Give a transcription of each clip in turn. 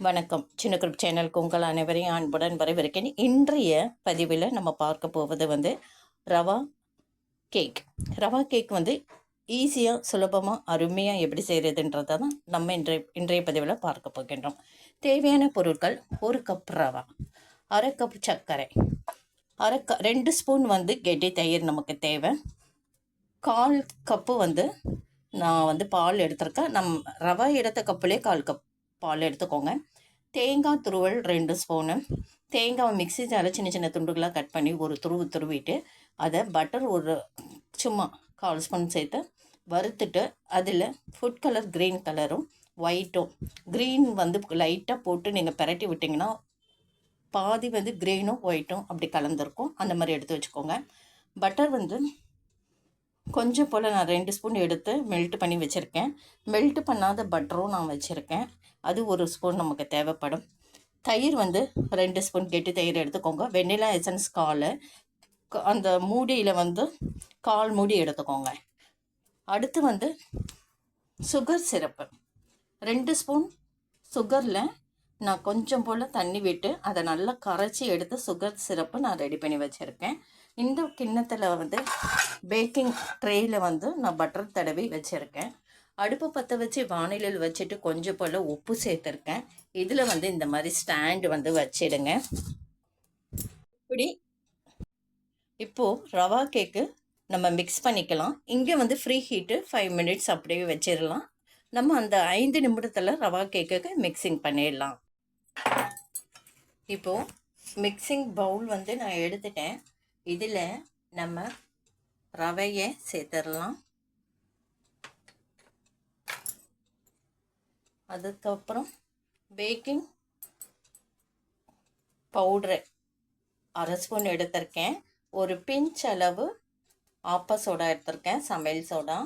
வணக்கம். சின்ன குரூப் சேனலுக்கு உங்கள் அனைவரையும் அன்புடன் வரவேற்கிறேன். இன்றைய பதிவில் நம்ம பார்க்க போவது வந்து ரவா கேக் ரவா கேக் வந்து ஈஸியாக சுலபமாக அருமையாக எப்படி செய்கிறதுன்றத தான் நம்ம இன்றைய இன்றைய பதிவில் பார்க்க போகின்றோம். தேவையான பொருட்கள் ஒரு கப் ரவா அரை கப் சர்க்கரை அரை க ரெண்டு ஸ்பூன் வந்து கெட்டி தயிர் நமக்கு தேவை. கால் கப்பு வந்து நான் வந்து பால் எடுத்திருக்கேன். நம் ரவா எடுத்த கப்புலேயே கால் கப் பால் எடுத்துக்கோங்க. தேங்காய் துருவல் ரெண்டு ஸ்பூனு தேங்காவை மிக்ஸி ஜாரில் சின்ன சின்ன துண்டுகளாக கட் பண்ணி ஒரு துருவு துருவிட்டு அதை பட்டர் ஒரு சும்மா கால் ஸ்பூன் சேர்த்து வறுத்துட்டு அதில் ஃபுட் கலர் க்ரீன் கலரும் ஒயிட்டும் க்ரீன் வந்து லைட்டாக போட்டு நீங்கள் பிரட்டி விட்டிங்கன்னா பாதி வந்து க்ரீனும் ஒயிட்டும் அப்படி கலந்துருக்கும். அந்த மாதிரி எடுத்து வச்சுக்கோங்க. பட்டர் வந்து கொஞ்சம் போல் நான் ரெண்டு ஸ்பூன் எடுத்து மெல்ட் பண்ணி வச்சுருக்கேன். மெல்ட் பண்ணாத பட்டரும் நான் வச்சுருக்கேன். அது ஒரு ஸ்பூன் நமக்கு தேவைப்படும். தயிர் வந்து ரெண்டு ஸ்பூன் கெட்டி தயிர் எடுத்துக்கோங்க. வெண்ணிலா எசன்ஸ் கால் அந்த மூடியில் வந்து கால் மூடி எடுத்துக்கோங்க. அடுத்து வந்து சுகர் சிரப்பு ரெண்டு ஸ்பூன் சுகரில் நான் கொஞ்சம் போல் தண்ணி விட்டு அதை நல்லா கரைச்சி எடுத்து சுகர் சிரப்பு நான் ரெடி பண்ணி வச்சுருக்கேன். இந்த கிண்ணத்தில் வந்து பேக்கிங் ட்ரேயில் வந்து நான் பட்டர் தடவி வச்சுருக்கேன். அடுப்பு பற்ற வச்சு வானிலையில் வச்சுட்டு கொஞ்சம் போல் உப்பு சேர்த்துருக்கேன். இதில் வந்து இந்த மாதிரி ஸ்டாண்டு வந்து வச்சிடுங்க. இப்படி இப்போது ரவா கேக்கு நம்ம மிக்ஸ் பண்ணிக்கலாம். இங்கே வந்து ஃப்ரீ ஹீட்டு ஃபைவ் மினிட்ஸ் அப்படியே வச்சிடலாம். நம்ம அந்த ஐந்து நிமிடத்தில் ரவா கேக்குக்கு மிக்சிங் பண்ணிடலாம். இப்போது மிக்சிங் பவுல் வந்து நான் எடுத்துட்டேன். இதில் நம்ம ரவையை சேர்த்துடலாம். அதுக்கப்புறம் பேக்கிங் பவுட்ரு அரை ஸ்பூன் எடுத்திருக்கேன். ஒரு பிஞ்ச் அளவு ஆப்ப சோடா எடுத்திருக்கேன் சமையல் சோடா.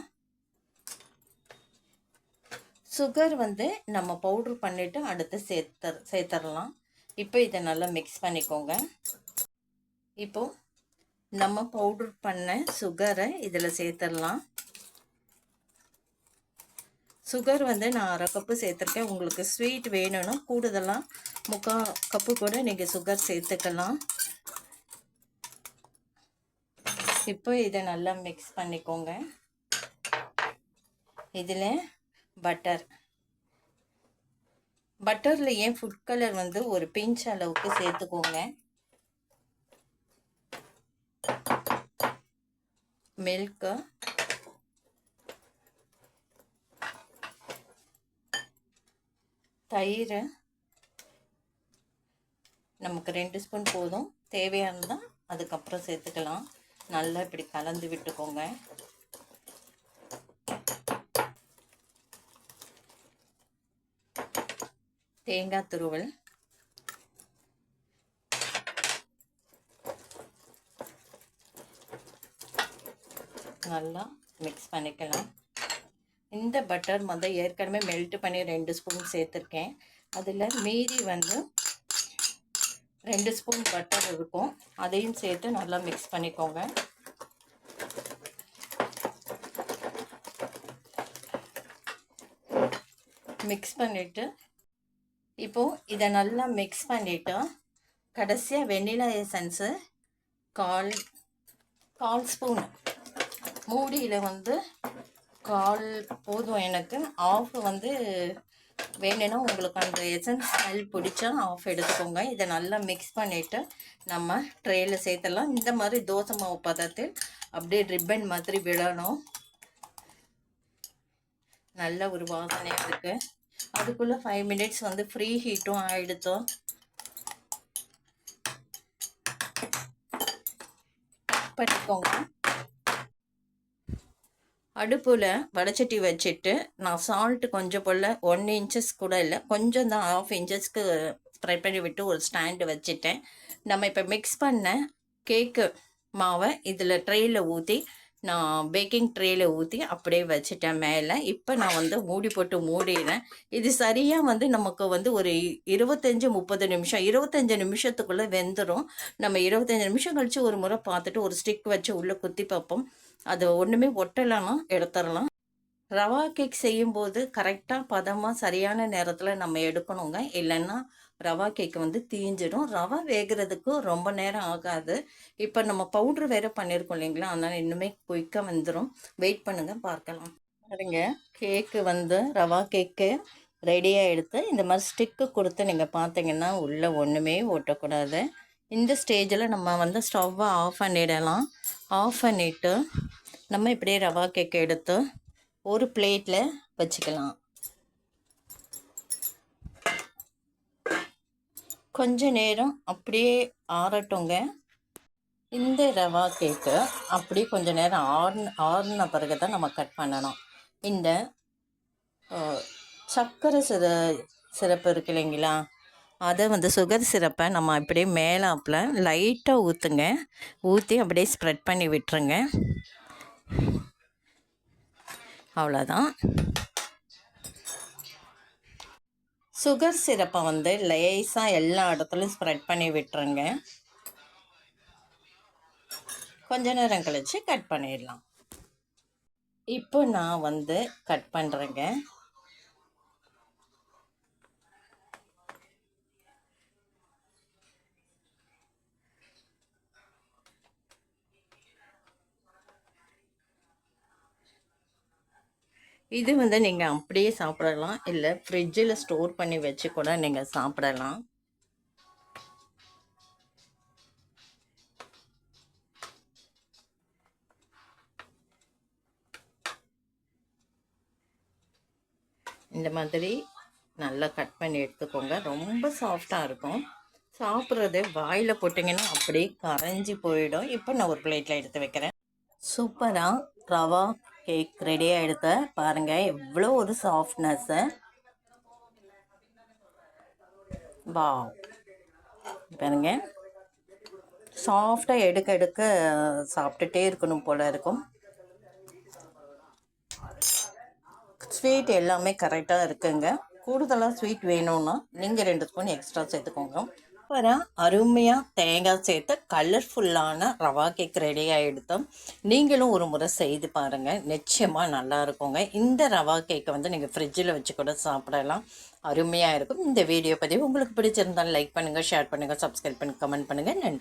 சுகர் வந்து நம்ம பவுட்ரு பண்ணிவிட்டு அடுத்து சேர்த்து சேர்த்துடலாம். இப்போ இதை நல்லா மிக்ஸ் பண்ணிக்கோங்க. இப்போது நம்ம பவுடர் பண்ண சுகரை இதில் சேர்த்துடலாம். சுகர் வந்து நான் அரை கப்பு சேர்த்துருக்கேன். உங்களுக்கு ஸ்வீட் வேணும்னா கூடுதலாக முக்கால் கப்பு கூட நீங்கள் சுகர் சேர்த்துக்கலாம். இப்போ இதை நல்லா மிக்ஸ் பண்ணிக்கோங்க. இதில் பட்டர் பட்டரில் ஏன் ஃபுட் கலர் வந்து ஒரு பிஞ்ச் அளவுக்கு சேர்த்துக்கோங்க. மில்க்கு தயிர் நமக்கு ரெண்டு ஸ்பூன் போதும். தேவையானதான் அதுக்கப்புறம் சேர்த்துக்கலாம். நல்லா இப்படி கலந்து விட்டுக்கோங்க. தேங்காய் துருவல். நல்லா மிக்ஸ் பண்ணிக்கலாம். இந்த பட்டர் மொதல் ஏற்கனவே மெல்ட் பண்ணி ரெண்டு ஸ்பூன் சேர்த்துருக்கேன். அதில் மீதி வந்து ரெண்டு ஸ்பூன் பட்டர் இருக்கும். அதையும் சேர்த்து நல்லா மிக்ஸ் பண்ணிக்கோங்க. மிக்ஸ் பண்ணிவிட்டு இப்போது இதை நல்லா மிக்ஸ் பண்ணிவிட்டு கடைசியாக வெண்ணிலா எசன்ஸு கால் கால் ஸ்பூன் மூடியில் வந்து கால் போதும் எனக்கு. ஆஃப் வந்து வேணும்னா உங்களுக்கு அந்த எசன்ஸ் ஸ்மெல் பிடிச்சா ஆஃப் எடுத்துக்கோங்க. இதை நல்லா மிக்ஸ் பண்ணிவிட்டு நம்ம ட்ரேயில் சேர்த்துடலாம். இந்த மாதிரி தோசை மாவு பதத்தில் அப்படியே ரிப்பன் மாதிரி விடணும். நல்ல ஒரு வாசனையாக இருக்குது அதுக்குள்ளே ஃபைவ் மினிட்ஸ் வந்து ஃப்ரீ ஹீட்டும் ஆகிடுத்தோம் பண்ணிக்கோங்க. அடுப்பில் வடச்சட்டி வச்சுட்டு நான் சால்ட்டு கொஞ்சம் போல் ஒன் இன்ச்சஸ் கூட இல்லை. கொஞ்சம் தான் ஆஃப் இன்ச்சஸ்க்கு ஸ்ப்ரை பண்ணி விட்டு ஒரு ஸ்டாண்டு வச்சுட்டேன். நம்ம இப்போ மிக்ஸ் பண்ண கேக்கு மாவை இதில் ட்ரெயில் ஊற்றி நான் பேக்கிங் ட்ரேயில் ஊற்றி அப்படியே வச்சுட்டேன் மேலே. இப்போ நான் வந்து மூடி போட்டு மூடினேன் இது சரியாக வந்து நமக்கு வந்து ஒரு இருபத்தஞ்சி முப்பது நிமிஷம் இருபத்தஞ்சி நிமிஷத்துக்குள்ளே வெந்துடும் நம்ம இருபத்தஞ்சி நிமிஷம் கழித்து ஒரு முறை பார்த்துட்டு ஒரு ஸ்டிக் வச்சு உள்ளே குத்தி பார்ப்போம். அது ஒன்றுமே ஒட்டலைன்னா எடுத்துடலாம். ரவா கேக் செய்யும்போது கரெக்டாக பதமாக சரியான நேரத்தில் நம்ம எடுக்கணுங்க. இல்லைன்னா ரவா கேக் வந்து தீஞ்சிடும். ரவா வேகிறதுக்கு ரொம்ப நேரம் ஆகாது. இப்போ நம்ம பவுட்ரு வேறு பண்ணியிருக்கோம் இல்லைங்களா? அதனால் இன்னுமே குயிக்காக வந்துடும் வெயிட் பண்ணுங்கள் பார்க்கலாம். பாருங்க கேக்கு வந்து ரவா கேக்கு ரெடியாக எடுத்து இந்த மாதிரி ஸ்டிக்கு கொடுத்து நீங்கள் பார்த்தீங்கன்னா உள்ளே ஒன்றுமே ஓட்டக்கூடாது இந்த ஸ்டேஜில் நம்ம வந்து ஸ்டவ்வை ஆஃப் பண்ணிடலாம். ஆஃப் பண்ணிவிட்டு நம்ம இப்படியே ரவா கேக் எடுத்து ஒரு பிளேட்டில் வச்சுக்கலாம். கொஞ்ச நேரம் அப்படியே ஆறட்டுங்க. இந்த ரவா கேக்கு அப்படியே கொஞ்ச நேரம் ஆறு ஆறுன பிறகு தான் நம்ம கட் பண்ணணும். இந்த சர்க்கரை சிற சிறப்பு இருக்கு இல்லைங்களா? அதை வந்து சுகர் சிறப்பை நம்ம அப்படியே மேலாப்பில் லைட்டாக ஊற்றுங்க ஊற்றி அப்படியே ஸ்ப்ரெட் பண்ணி விட்டுருங்க. அவ்வளோதான் சுகர் சிரப்பை வந்து லேசாக எல்லா இடத்துலையும் ஸ்ப்ரெட் பண்ணி விட்டுருங்க. கொஞ்ச நேரம் கழித்து கட் பண்ணிடலாம். இப்போ நான் வந்து கட் பண்ணுறேங்க இது வந்து நீங்கள் அப்படியே சாப்பிடலாம். இல்லை ஃப்ரிட்ஜில் ஸ்டோர் பண்ணி வச்சு கூட நீங்கள் சாப்பிடலாம். இந்த மாதிரி நல்லா கட் பண்ணி எடுத்துக்கோங்க. ரொம்ப சாஃப்டாக இருக்கும். சாப்பிட்றது வாயில் போட்டிங்கன்னா அப்படியே கரைஞ்சி போயிடும். இப்போ நான் ஒரு பிளேட்டில் எடுத்து வைக்கிறேன். சூப்பராக ரவா கேக் ரெடியாக எடுத்த பாருங்கள் எவ்வளோ ஒரு சாஃப்ட்னஸ்ஸு வாவ் பாருங்க. சாஃப்டாக எடுக்க எடுக்க சாப்பிட்டுட்டே இருக்கணும் போல இருக்கும். ஸ்வீட் எல்லாமே கரெக்டாக இருக்குங்க. கூடுதலாக ஸ்வீட் வேணும்னா நீங்கள் ரெண்டு ஸ்பூன் எக்ஸ்ட்ரா சேர்த்துக்கோங்க. அப்புறம் அருமையாக தேங்காய் சேர்த்து கலர்ஃபுல்லான ரவா கேக் ரெடி ஆகிடுத்தோம் நீங்களும் ஒரு முறை செய்து பாருங்கள் நிச்சயமாக நல்லா இருக்குங்க. இந்த ரவா கேக்கை வந்து நீங்கள் ஃப்ரிட்ஜில் வச்சு கூட சாப்பிடலாம். அருமையாக இருக்கும். இந்த வீடியோ பதிவு உங்களுக்கு பிடிச்சிருந்தாலும் லைக் பண்ணுங்கள் ஷேர் பண்ணுங்கள் சப்ஸ்கிரைப் பண்ணி கமெண்ட் பண்ணுங்கள் நன்றி.